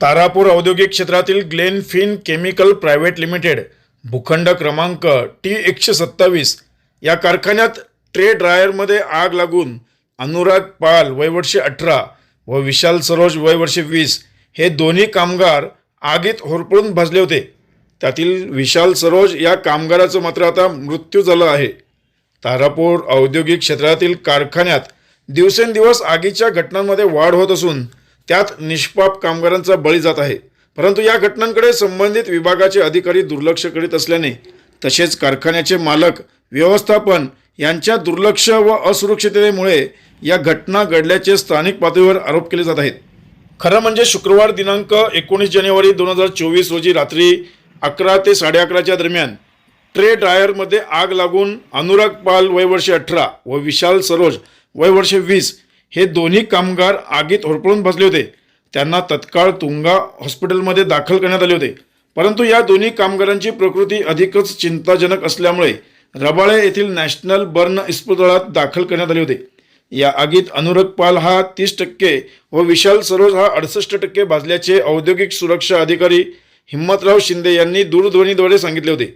तारापूर औद्योगिक क्षेत्रातील Glen Fin chemical private limited भूखंड क्रमांक टी एकशे सत्तावीस या कारखान्यात ट्रे ड्रायरमध्ये आग लागून अनुराग पाल वयवर्षे अठरा व विशाल सरोज वयवर्षे वीस हे दोन्ही कामगार आगीत होरपळून भाजले होते. त्यातील विशाल सरोज या कामगाराचं मात्र आता मृत्यू झाला आहे. तारापूर औद्योगिक क्षेत्रातील कारखान्यात दिवसेंदिवस आगीच्या घटनांमध्ये वाढ होत असून त्यात निष्पाप कामगारांचा बळी जात आहे. परंतु या घटनांकडे संबंधित विभागाचे अधिकारी दुर्लक्ष करीत असल्याने तसेच कारखान्याचे मालक व्यवस्थापन यांच्या दुर्लक्ष व असुरक्षिततेमुळे या घटना घडल्याचे स्थानिक पातळीवर आरोप केले जात आहेत. खरं म्हणजे शुक्रवार दिनांक एकोणीस जानेवारी दोन हजार चोवीस रोजी रात्री अकरा ते साडे अकराच्या दरम्यान ट्रे ड्रायरमध्ये आग लागून अनुराग पाल वय अठरा व विशाल सरोज वय वीस हे दोन्ही कामगार आगीत होरपळून बसले होते. त्यांना तत्काळ तुंगा हॉस्पिटलमध्ये दाखल करण्यात आले होते. परंतु या दोन्ही कामगारांची प्रकृती अधिकच चिंताजनक असल्यामुळे रबाळे येथील नॅशनल बर्न इस्पितळात दाखल करण्यात आले होते. या आगीत अनुरग पाल हा तीस टक्के व विशाल सरोज हा अडसष्ट टक्के भाजल्याचे औद्योगिक सुरक्षा अधिकारी हिम्मतराव शिंदे यांनी दूरध्वनीद्वारे सांगितले होते.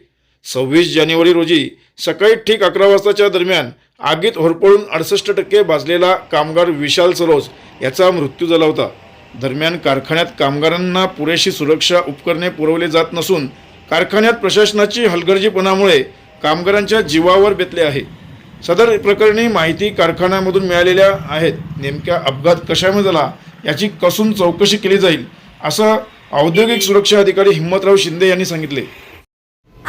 सव्वीस जानेवारी रोजी सकाळी ठीक अकरा वाजताच्या दरम्यान आगीत होरपळून अडसष्ट टक्के भाजलेला कामगार विशाल सरोज याचा मृत्यू झाला होता. दरम्यान कारखान्यात कामगारांना पुरेशी सुरक्षा उपकरणे पुरवले जात नसून कारखान्यात प्रशासनाची हलगर्जीपणामुळे कामगारांच्या जीवावर बेतले आहे. सदर प्रकरणी माहिती कारखान्यामधून मिळालेल्या आहेत. नेमक्या अपघात कशामुळे झाला याची कसून चौकशी केली जाईल असं औद्योगिक सुरक्षा अधिकारी हिम्मतराव शिंदे यांनी सांगितले.